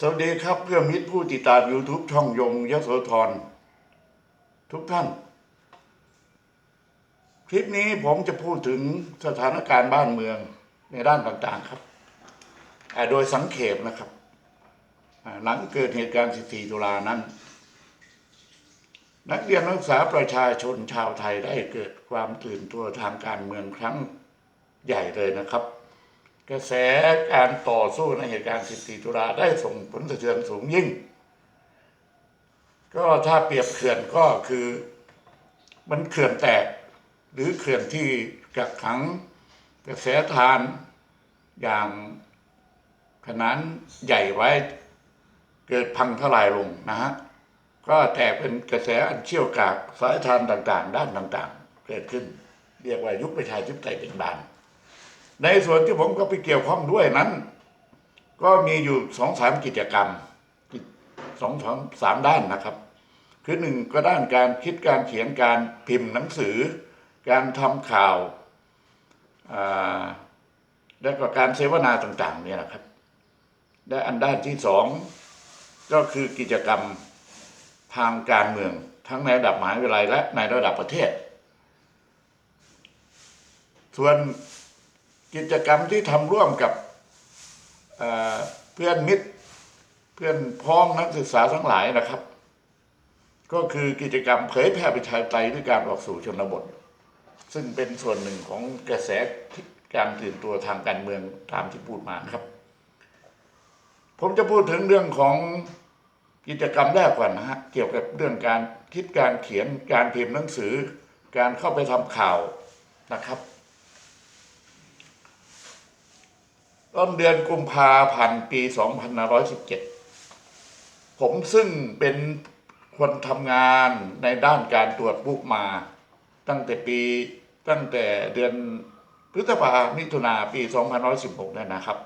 สวัสดีครับเพื่อนมิตรผู้ติดตาม YouTube ช่องยงยโสธรทุกท่าน คลิปนี้ผมจะพูดถึงสถานการณ์บ้านเมืองในด้านต่างๆครับ โดยสังเขปนะครับหลังเกิดเหตุการณ์ 14 ตุลานั้น นักเรียนนักศึกษาประชาชนชาวไทยได้เกิดความตื่นตัวทางการเมืองครั้งใหญ่เลยนะครับ กระแสการต่อสู้ในเหตุการณ์ 14 ตุลาได้ส่งผลสะเทือนสูงยิ่ง ก็ถ้าเปรียบเขื่อนก็คือมันเขื่อนแตก หรือเขื่อนที่กักขังกระแสทานอย่างขนาดใหญ่ไว้เกิดพังทลายลงนะฮะก็แตกเป็นกระแสอันเชี่ยวกรากสายทานต่างๆ ด้านต่างๆ เกิดขึ้น เรียกว่ายุคประชาธิปไตยเป็นบาน ในส่วนที่ผมก็ไปเกี่ยวข้องด้วยนั้น ก็มีอยู่สองสามกิจกรรมสองสองสามด้านนะครับ คือหนึ่งก็ด้านการคิดการเขียนการพิมพ์หนังสือ การทำข่าวและก็การเสวนาต่างๆเนี่ยนะครับ และอันด้านที่สองก็คือกิจกรรมทางการเมือง ทั้งในระดับมหาวิทยาลัยและในระดับประเทศ ส่วน กิจกรรมที่ทำร่วมกับเเพื่อนมิตรเพื่อนพ้องนักศึกษาทั้งหลายนะครับ ก็คือกิจกรรมเผยแพร่ประชาธิปไตยด้วยการออกสู่ชนบท ซึ่งเป็นส่วนหนึ่งของกระแสการตื่นตัวทางการเมืองตามที่พูดมาครับ ผมจะพูดถึงเรื่องของกิจกรรมแรกก่อนนะฮะเกี่ยวกับเรื่องการคิดการเขียนการพิมพ์หนังสือ การเข้าไปทำข่าวนะครับ ต้นเดือนกุมภาพันธ์ปี 2517 ผมซึ่งเป็นคนทำงานในด้านการตรวจบุกมา ตั้งแต่ปีตั้งแต่เดือนพฤษภามิถุนาปี 2516นี่นะครับ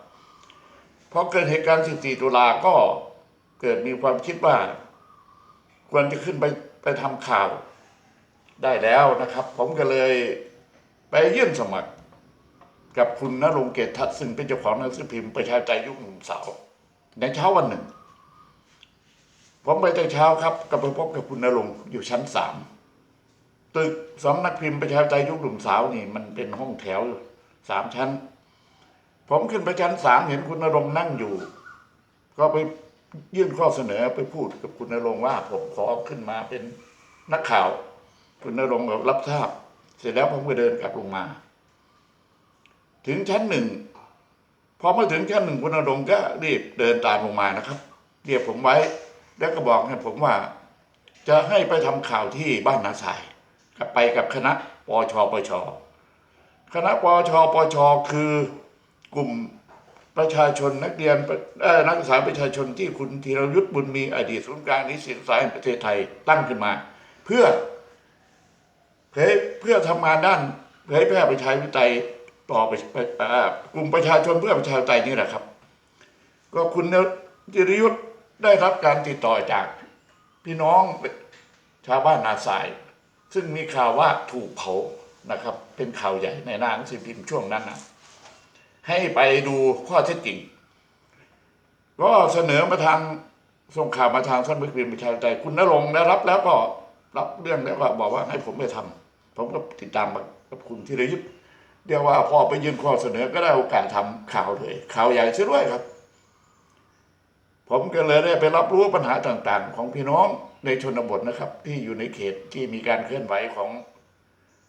พอเกิดเหตุการณ์ 14 ตุลาก็เกิดมีความคิดว่า ควรจะขึ้นไปไปทำข่าวได้แล้วนะครับ ผมก็เลยไปยื่นสมัคร กับคุณนรงเกตทัศน์ซึ่งเป็นเจ้าของหนังสือพิมพ์ประชาธิปไตยยุคหนุ่มสาวในเช้าวันหนึ่งผมไปแต่เช้าครับก็ไปพบกับคุณนรงอยู่ชั้นสามตึกสำนักพิมพ์ประชาธิปไตยยุคหนุ่มสาวนี่ มันเป็นห้องแถวสามชั้น ผมขึ้นไปชั้นสามเห็นคุณนรงนั่งอยู่ ก็ไปยื่นข้อเสนอไปพูดกับคุณนรงว่า ผมขอขึ้นมาเป็นนักข่าว คุณนรงก็รับทราบ เสร็จแล้วผมก็เดินกลับลงมา ถึงชั้นหนึ่งพอมาถึงชั้นหนึ่งคุณอดงก็รีบเดินตามลงมานะครับ เรียกผมไว้ แล้วก็บอกให้ผมว่า จะให้ไปทำข่าวที่บ้านนาสายกับไปกับคณะปชปชคณะปชปชคือกลุ่มประชาชนนักเรียนเอ่อนักศึกษาประชาชนที่คุณธีรยุทธ์บุญมีอดีตศูนกางนิสิตศึกษาแห่งประเทศไทยตั้งขึ้นมา เพื่อเผยเพื่อทำงานด้านเผยแพร่ประชาธิปไตย ต่อไปกลุ่มประชาชนเพื่อประชาธิปไตยนี่แหละครับ ก็คุณจิรยุทธ์ได้รับการติดต่อจากพี่น้องชาวบ้านนาสาย ซึ่งมีข่าวว่าถูกเผานะครับ เป็นข่าวใหญ่ในหน้าหนังสือพิมพ์ช่วงนั้นนะให้ไปดูข้อเท็จจริง ก็เสนอมาทางส่งข่าวมาทางท่านพิมพ์ประชาธิปไตยคุณนรงค์ได้รับแล้วก็รับเรื่องแล้วก็บอกว่าให้ผมไปทำผมก็ติดตามกับคุณธีรยุทธ์ เดี๋ยวว่าพอไปยื่นข้อเสนอก็ได้โอกาสทำข่าวเลย ข่าวใหญ่เสียด้วยครับ ผมก็เลยได้ไปรับรู้ปัญหาต่างๆ ของพี่น้องในชนบทนะครับ ที่อยู่ในเขตที่มีการเคลื่อนไหวของ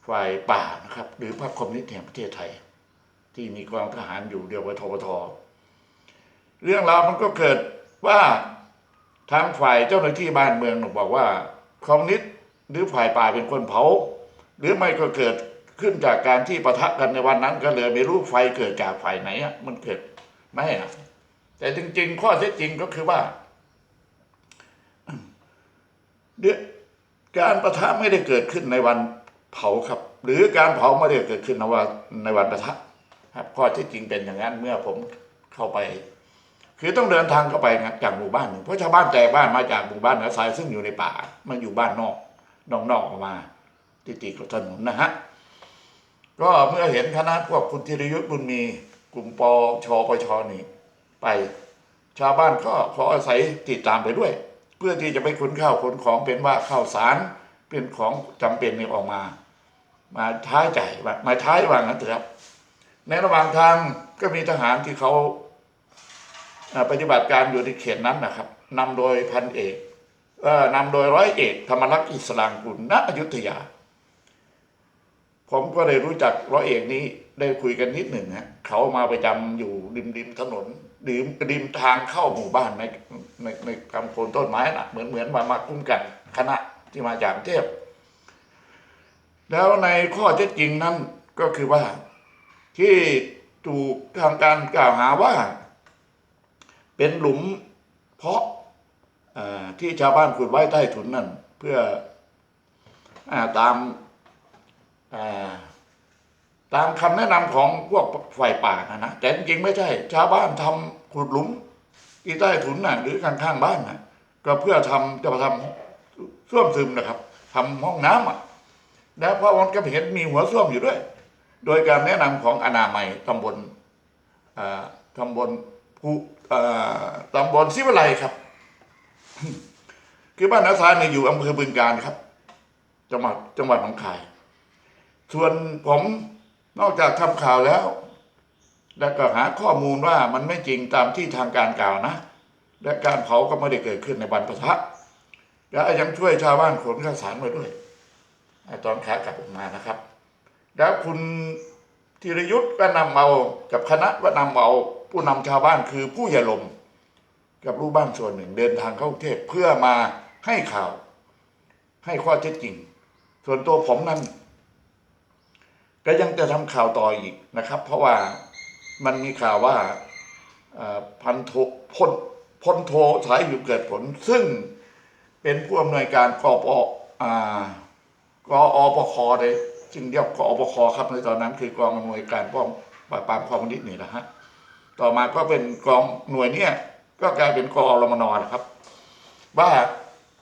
ฝ่ายป่านะครับ หรือพรรคคอมมิวนิสต์แห่งประเทศไทย ที่มีกองทหารอยู่เดียวกับทบทเรื่องราวมันก็เกิดว่าทางฝ่ายเจ้าหน้าที่บ้านเมืองบอกว่าคอมมิวนิสต์หรือฝ่ายป่าเป็นคนเผา หรือไม่ก็เกิด ขึ้นจากการที่ปะทะกันในวันนั้นก็เลยไม่รู้ไฟเกิดจากฝ่ายไหนอะมันเกิดไม่อะแต่จริง ๆ ข้อเท็จจริงก็คือว่าเดี๋ยการประทะไม่ได้เกิดขึ้นในวันเผาครับ หรือการเผาไม่ได้เกิดขึ้นในวันในวันประทะครับ ข้อเท็จจริงเป็นอย่างนั้นเมื่อผมเข้าไป คือต้องเดินทางเข้าไปนะจากหมู่บ้านหนึ่งเพราะชาวบ้านแตกบ้านมาจากหมู่บ้านเหนือทรายซึ่งอยู่ในป่ามันอยู่บ้านนอกนอกนอออกมาติดติดกับถนนนะฮะ ก็เมื่อเห็นคณะพวกคุณธีรยุทธ์บุญมีกลุ่มปชปชนี่ไป ชาวบ้านก็ขออาศัยติดตามไปด้วย เพื่อที่จะไปขนข้าวขนของเป็นว่าข้าวสารเป็นของจำเป็นนี่ออกมา มาท้ายใจมาท้ายวางนั้นเถอะครับในระหว่างทางก็มีทหารที่เขาปฏิบัติการอยู่ในเขตนั้นนะครับนำโดยพันเอกเออนำโดยร้อยเอกธรรมรักษ์อิสลางกุลณอยุธยา ผมก็ได้รู้จักร้อยเอกนี้ได้คุยกันนิดหนึ่งฮะเขามาประจำอยู่ริมริมถนนริมริมทางเข้าหมู่บ้านในในในกำโคนต้นไม้น่ะเหมือนเหมือนมามาคุ้มกันคณะที่มาจากเทพ แล้วในข้อเท็จจริงนั้นก็คือว่าที่ถูกทางการกล่าวหาว่า เป็นหลุมเพาะที่ชาวบ้านขุดไว้ใต้ถุนนั่นเพื่ออตาม ตามคำแนะนำของพวกฝ่ายป่านะนะแต่จริงๆไม่ใช่ ชาวบ้านทำขุดหลุมที่ใต้ถุนน่ะหรือข้างๆบ้านน่ะก็เพื่อทำจะมาทำส้วมซึมนะครับทำห้องน้ำอะแล้วพระวันก็เห็นมีหัวส้วมอยู่ด้วย โดยการแนะนำของอนามัยตำบลตำบลภูตำบลศิวไลครับ คือบ้านนาซาเนี่ยอยู่อำเภอบึงการครับ จังหวัดจังหวัดหนองคาย ส่วนผมนอกจากทำข่าวแล้ว แล้วก็หาข้อมูลว่ามันไม่จริงตามที่ทางการกล่าวนะ และการเผาก็ไม่ได้เกิดขึ้นในวันประทะและยังช่วยชาวบ้านขนข้าวสารมาด้วย ตอนขากลับออกมานะครับ แล้วคุณธีรยุทธ์ก็นำเอากับคณะก็นำเอาผู้นำชาวบ้านคือผู้ใหญ่ลม กับลูกบ้านส่วนหนึ่งเดินทางเข้ากรุงเทพเพื่อมาให้ข่าว ให้ข้อเท็จจริง ส่วนตัวผมนั้น ก็ยังจะทำข่าวต่ออีกนะครับ เพราะว่ามันมีข่าวว่าพันโทพลพลโทสายอยู่เกิดผล ซึ่งเป็นผู้อำนวยการกปอกอปคเลยจึงเรียกกอปคครับในตอนนั้นคือกองอำนวยการป้องปราบปรามคอมมนิสต์นี่นะฮะต่อมาก็เป็นกองหน่วยเนี่ยก็กลายเป็นกอรมนนะครับ ว่า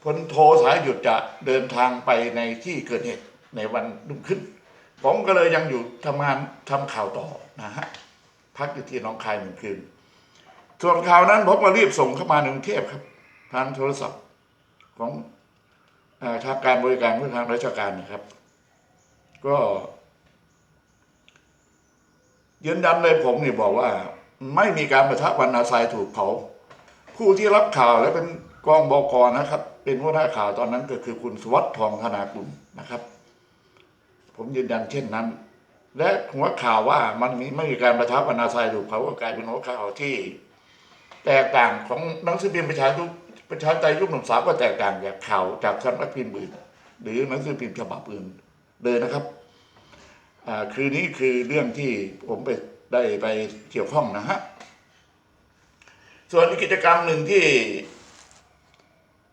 พลโทสายหยุดจะเดินทางไปในที่เกิดเหตุในวันรุ่งขึ้น ผมก็เลยยังอยู่ทำงานทำข่าวต่อนะฮะพักอยู่ที่น้องคายหนึ่งคืน ส่วนข่าวนั้นผมก็รีบส่งเข้ามาในกรุงเทพครับทางโทรศัพท์ของทางการบริการขอทางราชการนะครับ ก็ยืนยันเลยผมนี่บอกว่า ไม่มีการประทะวันนาซายถูกเผาผู้ที่รับข่าวและเป็นกองบกนะครับ เป็นหัวหน้าข่าวตอนนั้นก็คือคุณสวัสดิ์ทองธนากุลนะครับ ผมยืนยันเช่นนั้น และหัวข่าวว่ามันมีไม่มีการประทับวรรณาทรายถูกเผาก็กลายเป็นหัวข่าวที่ แตกต่างของหนังสือพิมพ์ประชาธิประชาธิปไตยยุคหนุ่มสาวก็แตกต่างจากข่าวจากสำนักพิมพ์อื่นหรือหนังสือพิมพ์ฉบับอื่นเลยนะครับอ่าคือนี้คือเรื่องที่ผมไปได้ไปเกี่ยวข้องนะฮะส่วนกิจกรรมหนึ่งที่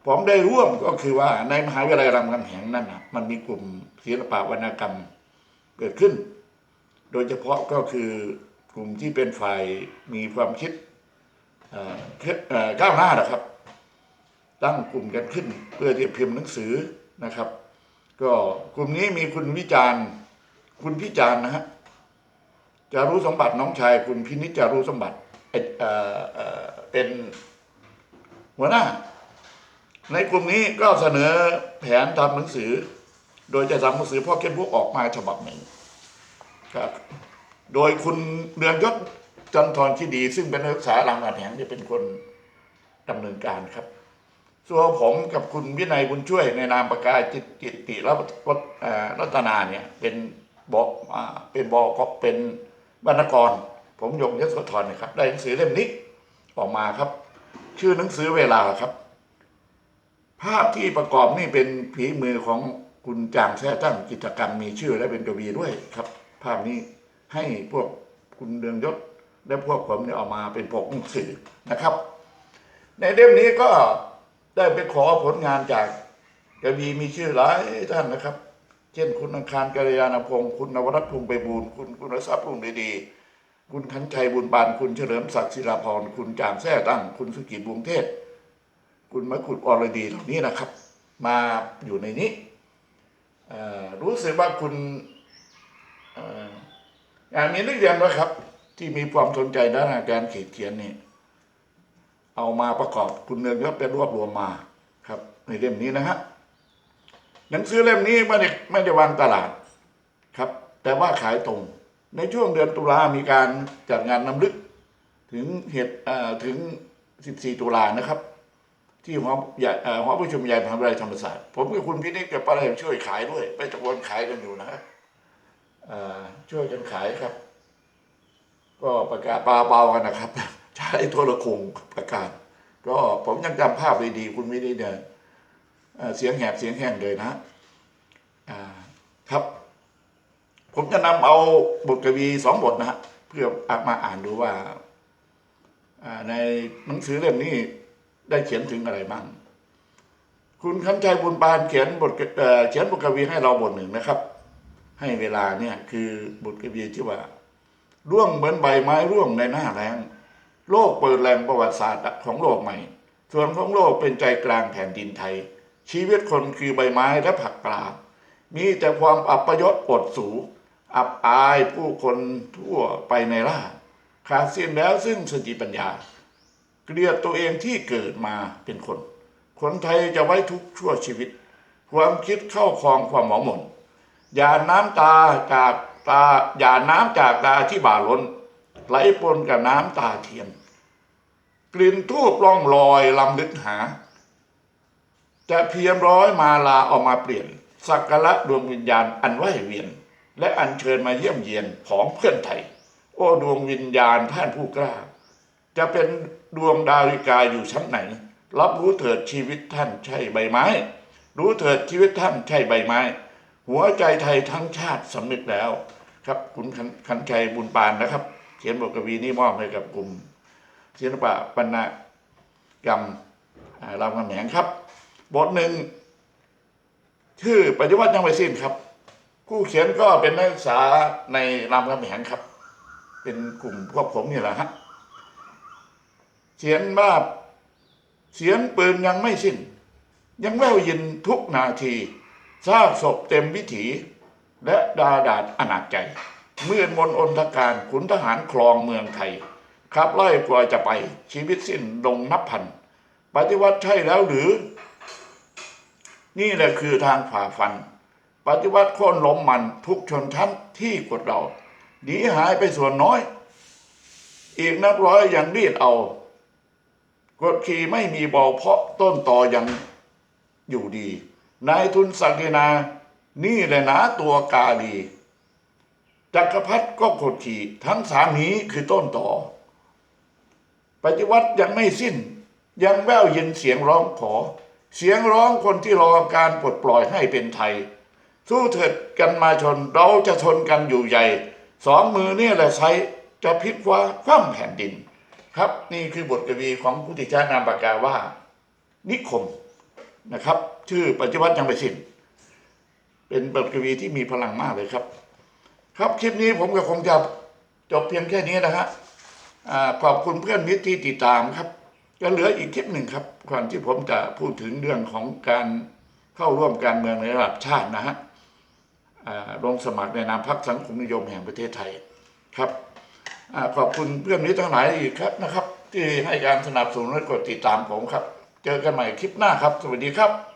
ผมได้ร่วมก็คือว่าในมหาวิทยาลัยรามคำแหงนั่นนะมันมีกลุ่มศิลปะวรรณกรรมเกิดขึ้น โดยเฉพาะก็คือกลุ่มที่เป็นฝ่ายมีความคิดก้าวหน้านะครับ ตั้งกลุ่มกันขึ้น เพื่อที่จะพิมพ์หนังสือนะครับ ก็กลุ่มนี้มีคุณวิจารณ์คุณพิจารณ์นะฮะจารุสมบัติน้องชาย คุณพินิจจารุสมบัติเป็นหัวหน้า ในกลุ่มนี้ก็เสนอแผนทำหนังสือ โดยจะทำหนังสือพ่อเข้มพวกออกมาฉบับหนึ่งครับโดยคุณเรืองยศจันทร์ที่ดี ซึ่งเป็นนักศึกษารามคำแหงจะเป็นคนดำเนินการครับ ส่วนผมกับคุณวินัยบุญช่วยในนามประกาศจิตจิติรัตเอ่อรัตนาเนี่ย เป็นบอกอ่าเป็นบอกเป็นบรรณกร ผมยงยศธรนะครับ ได้หนังสือเล่มนี้ออกมาครับ ชื่อหนังสือเวลาครับ ภาพที่ประกอบนี่เป็นผีมือของคุณจางแท้ตั้งกิจกรรมมีชื่อและเป็นกวีด้วยครับ ภาพนี้ให้พวกคุณเรืองยศและพวกผมเนี่ยเอามาเป็นปกหนังสือนะครับ ในเล่มนี้ก็ได้ไปขอผลงานจากกวีมีชื่อหลายท่านนะครับ เช่นคุณอังคารกัลยาณพงศ์คุณนวรัตน์พงศ์ไปบูลย์คุณคุณรัพรุ่งฤดีคุณขันชัยบุญปานคุณเฉลิมศักดิ์ศิลาพรคุณจางแท้ตั้ง คุณสุกิจบุงเทศ คุณมะขุดอรดีเหล่านี้นะครับ มาอยู่ในนี้ รู้สึกว่าคุณอ่องานมีนักเรียนนะครับ ที่มีความสนใจด้านการเขียนเขียนนี่เอามาประกอบคุณเนืองยศได้รวบรวมมาครับ ในเล่มนี้นะฮะหนังสือเล่มนี้ไม่ได้ไม่ได้วางตลาดครับ แต่ว่าขายตรง ในช่วงเดือนตุลามีการจัดงานนำลึก ถึงเหตุถึง 14 ตุลานะครับ ที่หอใหญ่หอประชุมใหญ่มหาวิทยาลัยธรรมศาสตร์ผมกับคุณพินิจกับป้าแรมช่วยขายด้วย ไปตะโกนขายกันอยู่นะฮะช่วยกันขายครับ ก็ประกาศปาเบากันนะครับ ใช้โทรโขงประกาศ ก็ผมยังจำภาพได้ดี คุณไม่ได้เนี่ยเสียงแหบเสียงแห้งเลยนะครับ ผมจะนำเอาบทกวีสองบทนะฮะเพื่อมาอ่านดูว่าในหนังสือเล่มนี้ ได้เขียนถึงอะไรบ้าง คุณคันชัยบุญปานเขียนบทเเขียนบทกวีให้เราบทหนึ่งนะครับ ให้เวลาเนี่ยคือบทกวีที่ว่าร่วงเหมือนใบไม้ร่วงในหน้าแรงโลกเปิดแหล่งประวัติศาสตร์ของโลกใหม่ ส่วนของโลกเป็นใจกลางแผ่นดินไทย ชีวิตคนคือใบไม้และผักปลา มีแต่ความอับปยศอดสู อับอายผู้คนทั่วไปในล่าขาดสิ้นแล้วซึ่งสติปัญญา เกลียดตัวเองที่เกิดมาเป็นคน คนไทยจะไว้ทุกข์ชั่วชีวิต ความคิดเข้าคลองความหมองหม่นอย่าน้ำตาจากตาอย่าน้ำจากตาที่บ่าล้น ไหลปนกับน้ำตาเทียน กลิ่นทูบล่องลอยลำลึกหา จะเพียงร้อยมาลาออกมาเปลี่ยน สักการะดวงวิญญาณอันไหวเวียน และอัญเชิญมาเยี่ยมเยียนของเพื่อนไทย โอ้ดวงวิญญาณท่านผู้กล้า จะเป็นดวงดาวิกาอยู่ชั้นไหน รับรู้เถิดชีวิตท่านใช่ใบไม้ รู้เถิดชีวิตท่านใช่ใบไม้ หัวใจไทยทั้งชาติสำนึกแล้ว ครับคุณขันขันชัยบุญปานนะครับ เขียนบทกวีนี้มอบให้กับกลุ่มศิลปะวรรณกรรมอ่ารามคำแหงครับ บทหนึ่งชื่อปฏิวัติยังไม่สิ้นครับ ผู้เขียนก็เป็นนักศึกษาในรามคำแหงครับ เป็นกลุ่มพวกผมนี่แหละฮะ เขียนว่าเสียงปืนยังไม่สิ้น ยังแว่วยินทุกนาทีซากศพเต็มวิถี และดาดาดอนาจใจ เมื่อมนอนทการขุนทหารคลองเมืองไทยขับไล่กว่าจะไปชีวิตสิ้นลงนับพัน ปฏิวัติใช่แล้วหรือ นี่แหละคือทางฝ่าฟัน ปฏิวัติโค่นล้มมันทุกชนชั้นที่กดเราหนีหายไปส่วนน้อย อีกนับร้อยยังรีดเอา กดขี่ไม่มีเบาเพราะต้นต่อยังอยู่ดี นายทุนศักดินา นี่แหละนะตัวกาลี จักรพรรดิก็กดขี่ทั้งสามนี้คือต้นต่อปฏิวัติยังไม่สิ้นยังแววเย็นเสียงร้องขอ เสียงร้องคนที่รอการปลดปล่อยให้เป็นไทย สู้เถิดกันมาชนเราจะชนกันอยู่ใหญ่ สองมือเนี่ยแหละใช้จะพลิกว่าคว่ำแผ่นดิน ครับนี่คือบทกวีของผู้ที่ใช้นามปากกาว่า นิคมนะครับ ชื่อปฏิวัติยังไม่สิ้นเป็นบทกวีที่มีพลังมากเลยครับ ครับคลิปนี้ผมก็คงจะจบเพียงแค่นี้นะฮะขอบคุณเพื่อนมิตรที่ติดตามครับก็เหลืออีกคลิปหนึ่งครับก่อนที่ผมจะพูดถึงเรื่องของการเข้าร่วมการเมืองในระดับชาตินะฮะอ่าลงสมัครในนามพรรคสังคมนิยมแห่งประเทศไทยครับ ขอบคุณเพื่อนมิตรทั้งหลายอีกครับนะครับ ที่ให้การสนับสนุนและกดติดตามผมครับ เจอกันใหม่คลิปหน้าครับ สวัสดีครับ